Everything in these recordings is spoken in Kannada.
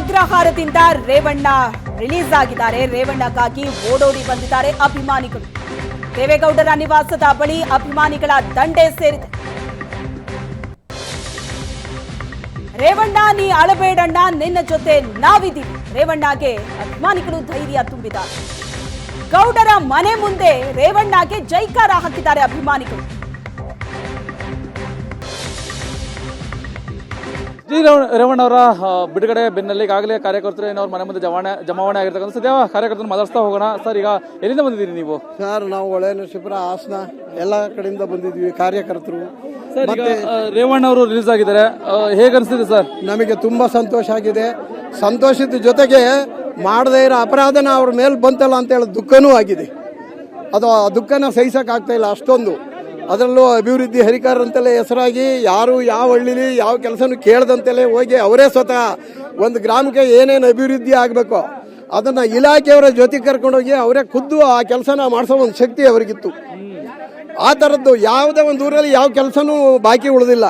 ಅಗ್ರಹಾರದಿಂದ ರೇವಣ್ಣ ರಿಲೀಸ್ ಆಗಿದ್ದಾರೆ. ರೇವಣ್ಣಗಾಗಿ ಓಡೋಡಿ ಬಂದಿದ್ದಾರೆ ಅಭಿಮಾನಿಗಳು. ದೇವೇಗೌಡರ ನಿವಾಸದ ಬಳಿ ಅಭಿಮಾನಿಗಳ ದಂಡೆ ಸೇರಿದೆ. ರೇವಣ್ಣ, ನೀ ಅಳಬೇಡಣ್ಣ, ನಿನ್ನ ಜೊತೆ ನಾವಿದ್ದೀವಿ. ರೇವಣ್ಣಗೆ ಅಭಿಮಾನಿಗಳು ಧೈರ್ಯ ತುಂಬಿದ್ದಾರೆ. ಗೌಡರ ಮನೆ ಮುಂದೆ ರೇವಣ್ಣಗೆ ಜೈಕಾರ ಹಾಕಿದ್ದಾರೆ ಅಭಿಮಾನಿಗಳು. ಶ್ರೀ ರೇವಣ್ಣವರ ರೇವಣ್ಣ ಅವರ ಬಿಡುಗಡೆ ಬೆನ್ನಲ್ಲಿ ಈಗಾಗಲೇ ಕಾರ್ಯಕರ್ತರು ಏನೋ ಮನೆ ಮುಂದೆ ಜಮಾವಣೆ ಜಮಾವಣೆ ಆಗಿರ್ತಕ್ಕಂಥ ಸದ್ಯ ಕಾರ್ಯಕರ್ತರನ್ನು ಮಾತಾಡ್ತಾ ಹೋಗೋಣ. ಸರ್ ಈಗ ಎಲ್ಲಿಂದ ಬಂದಿದ್ದೀರಿ ನೀವು? ಸರ್ ನಾವು ಒಳೆ ನರಸೀಪುರ ಹಾಸನ ಎಲ್ಲ ಕಡೆಯಿಂದ ಬಂದಿದ್ವಿ ಕಾರ್ಯಕರ್ತರು. ಸರ್ ಈಗ ರೇವಣ್ಣ ಅವರು ರಿಲೀಸ್ ಆಗಿದ್ದಾರೆ. ಹೇಗೆ ಅನಿಸ್ತಿದೆ ಸರ್? ನಮಗೆ ತುಂಬ ಸಂತೋಷ ಆಗಿದೆ. ಸಂತೋಷದ ಜೊತೆಗೆ ಮಾಡದೇ ಇರೋ ಅಪರಾಧನ ಅವ್ರ ಮೇಲೆ ಬಂತಲ್ಲ ಅಂತ ಹೇಳಿ ದುಃಖನೂ ಆಗಿದೆ. ಅದು ಆ ದುಃಖನ ಸಹಿಸೋಕ್ಕಾಗ್ತಾ ಇಲ್ಲ ಅಷ್ಟೊಂದು. ಅದರಲ್ಲೂ ಅಭಿವೃದ್ಧಿ ಹರಿಕಾರ ಅಂತಲೇ ಹೆಸರಾಗಿ ಯಾರು ಯಾವ ಹಳ್ಳಿಲಿ ಯಾವ ಕೆಲಸನೂ ಕೇಳ್ದಂತಲೇ ಹೋಗಿ ಅವರೇ ಸ್ವತಃ ಒಂದು ಗ್ರಾಮಕ್ಕೆ ಏನೇನು ಅಭಿವೃದ್ಧಿ ಆಗಬೇಕು ಅದನ್ನು ಇಲಾಖೆಯವರ ಜೊತೆಗೆ ಕರ್ಕೊಂಡೋಗಿ ಅವರೇ ಖುದ್ದು ಆ ಕೆಲಸನ ಮಾಡಿಸೋ ಒಂದು ಶಕ್ತಿ ಅವರಿಗಿತ್ತು. ಆ ಥರದ್ದು ಯಾವುದೇ ಒಂದು ಊರಲ್ಲಿ ಯಾವ ಕೆಲಸನೂ ಬಾಕಿ ಉಳಿದಿಲ್ಲ.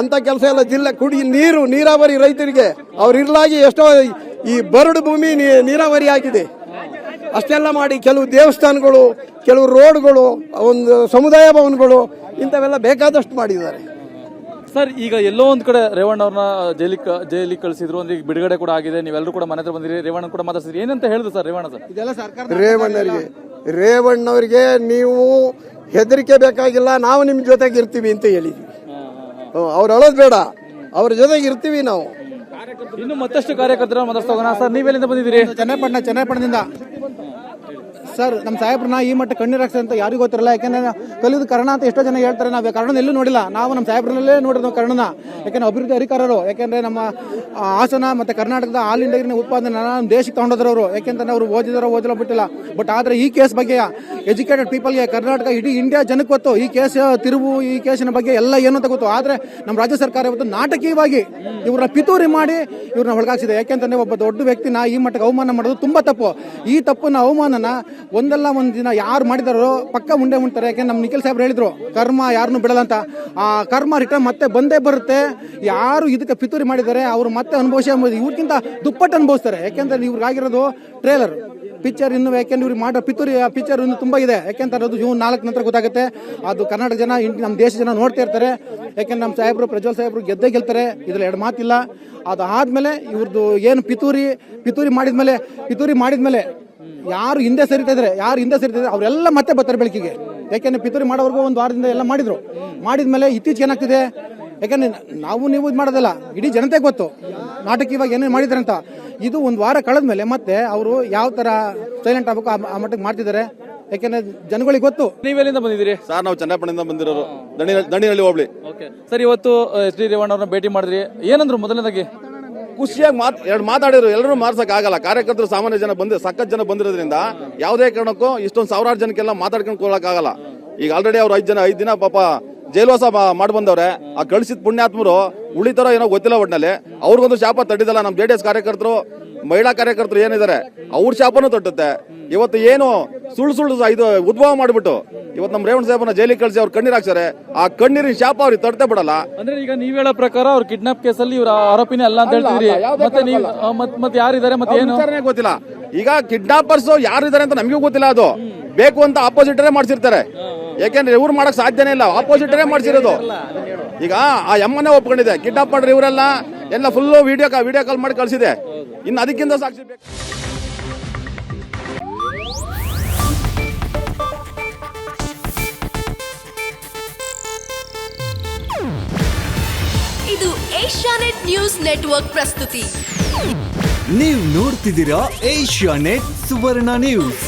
ಅಂಥ ಕೆಲಸ ಎಲ್ಲ ಜಿಲ್ಲೆ ಕುಡಿ ನೀರು, ನೀರಾವರಿ ರೈತರಿಗೆ ಅವ್ರು ಇರ್ಲಾಗಿ ಎಷ್ಟೋ ಈ ಬರಡು ಭೂಮಿ ನೀರಾವರಿ ಆಗಿದೆ. ಅಷ್ಟೆಲ್ಲ ಮಾಡಿ ಕೆಲವು ದೇವಸ್ಥಾನಗಳು ಕೆಲವು ರೋಡ್ಗಳು ಒಂದು ಸಮುದಾಯ ಭವನಗಳು ಇಂಥವೆಲ್ಲ ಬೇಕಾದಷ್ಟು ಮಾಡಿದ್ದಾರೆ. ಸರ್ ಈಗ ಎಲ್ಲೋ ಒಂದು ಕಡೆ ರೇವಣ್ಣ ಅವ್ರನ್ನ ಜೈಲಿಗೆ ಜೈಲಿಗೆ ಕಳಿಸಿದ್ರು ಅಂದ್ರೆ ಈಗ ಬಿಡುಗಡೆ ಕೂಡ ಆಗಿದೆ ನೀವೆಲ್ಲರೂ ಕೂಡ ಮನೆ ಹತ್ರ ಬಂದಿರಿ ರೇವಣ್ಣ ಕೂಡ ಮಾತಾಡ್ಸಿದ್ರಿ. ಏನಂತ ಹೇಳಿದ್ರು ಸರ್ ರೇವಣ್ಣ ಸರ್? ರೇವಣ್ಣರಿಗೆ ರೇವಣ್ಣವರಿಗೆ ನೀವು ಹೆದರಿಕೆ ಬೇಕಾಗಿಲ್ಲ ನಾವು ನಿಮ್ಮ ಜೊತೆಗೆ ಇರ್ತೀವಿ ಅಂತ ಹೇಳಿದ್ವಿ. ಅವ್ರು ಅಳೋದು ಬೇಡ ಅವ್ರ ಜೊತೆಗೆ ಇರ್ತೀವಿ ನಾವು. ಇನ್ನು ಮತ್ತಷ್ಟು ಕಾರ್ಯಕರ್ತರ ಮಾತಾಡ್ಸ್ತಾ ಹೋಗೋಣ ಸರ್ ನೀವೆಲ್ಲಿಂದ ಬಂದಿದ್ದೀರಿ? ಚನ್ನಪಟ್ಟಣ ಚನ್ನಪಟ್ಟಣದಿಂದ. ಸರ್ ನಮ್ಮ ಸಾಹೇಬ್ರನ್ನ ಈ ಮಟ್ಟ ಕಣ್ಣೀರು ಅಂತ ಯಾರಿಗೂ ಗೊತ್ತಿರಲ್ಲ. ಯಾಕೆಂದ್ರೆ ಕಲಿಯೋದು ಕರ್ಣ ಅಂತ ಎಷ್ಟೋ ಜನ ಹೇಳ್ತಾರೆ. ನಾವು ಕರ್ಣ ಎಲ್ಲೂ ನೋಡಿಲ್ಲ. ನಾವು ನಮ್ಮ ಸಾಹೇಬ್ರಲ್ಲೇ ನೋಡಿದ್ವಿ ಕರ್ಣನ. ಯಾಕೆಂದ್ರೆ ಅಭಿವೃದ್ಧಿ ಅಧಿಕಾರರು. ಯಾಕೆಂದ್ರೆ ನಮ್ಮ ಹಾಸನ ಮತ್ತೆ ಕರ್ನಾಟಕದ ಆಲ್ ಇಂಡಿಯಾಗಿನ ಉತ್ಪಾದನೆ ನಮ್ಮ ದೇಶಕ್ಕೆ ತಗೊಂಡೋದ್ರು ಅವರು. ಯಾಕೆಂದ್ರೆ ಅವರು ಓದಿದಾರೋ ಓದಿಲ್ಲ ಬಿಟ್ಟಿಲ್ಲ. ಬಟ್ ಆದರೆ ಈ ಕೇಸ್ ಬಗ್ಗೆ ಎಜುಕೇಟೆಡ್ ಪೀಪಲ್ಗೆ ಕರ್ನಾಟಕ ಇಡೀ ಇಂಡಿಯಾ ಜನಕ್ಕೆ ಗೊತ್ತು. ಈ ಕೇಸ್ ತಿರುವು, ಈ ಕೇಸಿನ ಬಗ್ಗೆ ಎಲ್ಲ ಏನು ಅಂತ ಗೊತ್ತು. ಆದ್ರೆ ನಮ್ಮ ರಾಜ್ಯ ಸರ್ಕಾರ ಇವತ್ತು ನಾಟಕೀಯವಾಗಿ ಇವ್ರನ್ನ ಪಿತೂರಿ ಮಾಡಿ ಇವ್ರನ್ನ ಒಳಗಾಗ್ಸಿದೆ. ಯಾಕೆಂತಂದ್ರೆ ಒಬ್ಬ ದೊಡ್ಡ ವ್ಯಕ್ತಿನ ಈ ಮಟ್ಟಕ್ಕೆ ಅವಮಾನ ಮಾಡೋದು ತುಂಬ ತಪ್ಪು. ಈ ತಪ್ಪನ್ನ, ಅವಮಾನನ ಒಂದಲ್ಲ ಒಂದು ದಿನ ಯಾರು ಮಾಡಿದಾರೋ ಪಕ್ಕ ಮುಂಡೆ ಮುಂತಾರೆ ಯಾಕೆ ನಮ್ಮ ನಿಖಿಲ್ ಸಾಹೇಬ್ರು ಹೇಳಿದ್ರು, ಕರ್ಮ ಯಾರನ್ನು ಬಿಡಲ್ಲ ಅಂತ. ಆ ಕರ್ಮ ರಿಟರ್ನ್ ಮತ್ತೆ ಬಂದೇ ಬರುತ್ತೆ. ಯಾರು ಇದಕ್ಕೆ ಪಿತೂರಿ ಮಾಡಿದ್ದಾರೆ, ಅವರು ಮತ್ತೆ ಅನುಭವಿಸಿ ಇವ್ರಿಗಿಂತ ದುಪ್ಪಟ್ಟು ಅನುಭವಿಸ್ತಾರೆ. ಯಾಕೆಂದ್ರೆ ಇವ್ರಿಗಾಗಿರೋದು ಟ್ರೇಲರ್ ಪಿಕ್ಚರ್ ಇನ್ನು, ಯಾಕೆಂದ್ರೆ ಇವ್ರಿಗೆ ಮಾಡೋ ಪಿತೂರಿ ಪಿಕ್ಚರ್ ಇನ್ನು ತುಂಬಾ ಇದೆ. ಯಾಕೆಂದ್ರೆ ಅದು ಜೂನ್ ನಾಲ್ಕು ನಂತರ ಗೊತ್ತಾಗುತ್ತೆ. ಅದು ಕರ್ನಾಟಕ ಜನ ನಮ್ಮ ದೇಶ ಜನ ನೋಡ್ತಾ ಇರ್ತಾರೆ. ಯಾಕೆಂದ್ರೆ ನಮ್ಮ ಸಾಹೇಬರು, ಪ್ರಜ್ವಲ್ ಸಾಹೇಬರು ಗೆದ್ದೇ ಗೆಲ್ತಾರೆ. ಇದ್ರಲ್ಲಿ ಎರಡು ಮಾತಿಲ್ಲ. ಅದು ಆದ್ಮೇಲೆ ಇವ್ರದ್ದು ಏನು ಪಿತೂರಿ ಪಿತೂರಿ ಮಾಡಿದ್ಮೇಲೆ ಪಿತೂರಿ ಮಾಡಿದ್ಮೇಲೆ ಯಾರು ಹಿಂದೆ ಸರಿತಾ ಇದ್ರೆ ಯಾರು ಹಿಂದೆ ಸರಿತಾ ಇದ್ರೆ ಅವರೆಲ್ಲ ಮತ್ತೆ ಬರ್ತಾರೆ ಬೆಳಕಿಗೆ. ಯಾಕೆಂದ್ರೆ ಪಿತೂರಿ ಮಾಡೋವರೆಗೂ ಒಂದು ವಾರದಿಂದ ಎಲ್ಲ ಮಾಡಿದ್ರು. ಮಾಡಿದ್ಮೇಲೆ ಇತ್ತೀಚೆಗೆ ಏನಾಗ್ತಿದೆ? ಯಾಕಂದ್ರೆ ನಾವು ನೀವು ಇದು ಮಾಡೋದಲ್ಲ ಇಡೀ ಜನತೆ ಗೊತ್ತು. ನಾಟಕ ಇವಾಗ ಏನೇನು ಮಾಡಿದ್ದಾರೆ ಅಂತ ಇದು ಒಂದು ವಾರ ಕಳೆದ್ಮೇಲೆ ಮತ್ತೆ ಅವರು ಯಾವ ತರ ಸೈಲೆಂಟ್ ಆಗಬೇಕು ಆ- ಮಟ್ಟಕ್ಕೆ ಮಾಡ್ತಿದ್ದಾರೆ? ಯಾಕೆಂದ್ರೆ ಜನಗಳಿಗೆ ಗೊತ್ತು. ನೀವೆಲ್ಲಿಂದ ಬಂದಿದ್ದೀರಿ? ಸರ್ ನಾವು ಚನ್ನಪಟ್ಟಣದಿಂದ ಬಂದಿರೋರು. ದಣಿ ದಣಿಹಳ್ಳಿ ಹೋಗ್ಲಿ ಓಕೆ. ಸರ್ ಇವತ್ತು ಎಸ್ ಡಿ ರೇವಣ್ಣ ಅವ್ರನ್ನ ಭೇಟಿ ಮಾಡಿದ್ರಿ. ಏನಂದ್ರು ಮೊದಲನೇದಾಗಿ? ಖುಷಿಯಾಗಿ ಮಾತ್, ಎರಡು ಮಾತಾಡಿದ್ರು ಎಲ್ಲರೂ ಮಾರ್ಸಕ್ ಆಗಲ್ಲ. ಕಾರ್ಯಕರ್ತರು ಸಾಮಾನ್ಯ ಜನ ಬಂದ್ರೆ, ಸಖತ್ ಜನ ಬಂದಿರೋದ್ರಿಂದ ಯಾವುದೇ ಕಾರಣಕ್ಕೂ ಇಷ್ಟೊಂದು ಸಾವಿರಾರು ಜನಕ್ಕೆಲ್ಲ ಮಾತಾಡ್ಕೊಂಡು ಕೊಡೋಕ್ಕಾಗಲ್ಲ ಈಗ ಆಲ್ರೆಡಿ ಅವ್ರು ಐದು ಜನ, ಐದು ದಿನ ಪಾಪ ಜೈಲ್ವಾಸ ಮಾಡಿ ಬಂದವ್ರೆ ಆ ಕಳಿಸಿದ ಪುಣ್ಯಾತ್ಮರು ಉಳಿತಾರೋ ಏನೋ ಗೊತ್ತಿಲ್ಲ ಒಟ್ಟಿನಲ್ಲಿ ಅವ್ರಿಗೊಂದು ಶಾಪ ತಟ್ಟಿದಲ್ಲ ನಮ್ಮ ಜೆ ಡಿ ಎಸ್ ಕಾರ್ಯಕರ್ತರು. ಮಹಿಳಾ ಕಾರ್ಯಕರ್ತರು ಏನಿದ್ದಾರೆ ಅವ್ರ ಶಾಪನೂ ತಟ್ಟುತ್ತೆ. ಇವತ್ತು ಏನು ಸುಳ್ಳು ಸುಳ್ಳು ಇದು ಉದ್ಭವ ಮಾಡಿಬಿಟ್ಟು ಇವತ್ತು ನಮ್ಮ ರೇವಣ್ ಸಾಹೇಬನ ಜೈಲಿಗೆ ಕಳಿಸಿ ಅವ್ರು ಕಣ್ಣೀರ್ ಹಾಕ್ಸಾರೆ ಆ ಕಣ್ಣೀರಿನ ಶಾಪ ಅವ್ರಿಗೆ ತಟ್ಟೆ ಬಿಡಲ್ಲ. ಅಂದ್ರೆ ಈಗ ನೀವ್ ಹೇಳೋ ಪ್ರಕಾರ ಅವ್ರ ಕಿಡ್ನಾಪ್ ಕೇಸಲ್ಲಿ ಇವ್ರ ಆರೋಪಿನೇ ಅಲ್ಲ ಅಂತ ಹೇಳ್ತೀರಿ ಮತ್ತೆ ನೀವು ಮತ್ ಮತ್ತೆ ಯಾರಿದ್ದಾರೆ ಮತ್ತೆ ಏನು? ಗೊತ್ತಿಲ್ಲ. ಈಗ ಕಿಡ್ನಾಪರ್ಸ್ ಯಾರಿದ್ದಾರೆ ಅಂತ ನಮಗೂ ಗೊತ್ತಿಲ್ಲ ಅದು. ಬೇಕು ಅಂತ ಆಪೋಸಿಟರೇ ಮಾಡ್ಸಿರ್ತಾರೆ. ಯಾಕೆಂದ್ರೆ ಇವ್ರು ಮಾಡಕ್ ಸಾಧ್ಯನೇ ಇಲ್ಲ. ಆಪೋಸಿಟರೇ ಮಾಡ್ಸಿರೋದು. ಈಗ ಆ ಎಮ್ಮನೇ ಒಪ್ಕೊಂಡಿದೆ. ಕಿಡ್ನಾಪ್ ಮಾಡ್ರಿ ಇವರೆಲ್ಲ ಎಲ್ಲ ಫುಲ್ ವಿಡಿಯೋ ವಿಡಿಯೋ ಕಾಲ್ ಮಾಡಿ ಕಳ್ಸಿದೆ. ಇನ್ನು ಅದಕ್ಕಿಂತ ಸಾಕ್ಷಿ ಬೇಕು. ಇದು ಏಷ್ಯಾನೆಟ್ ನ್ಯೂಸ್ ನೆಟ್ವರ್ಕ್ ಪ್ರಸ್ತುತಿ. ನೀವು ನೋಡ್ತಿದ್ದೀರಾ ಏಷ್ಯಾ ನೆಟ್ ಸುವರ್ಣ ನ್ಯೂಸ್.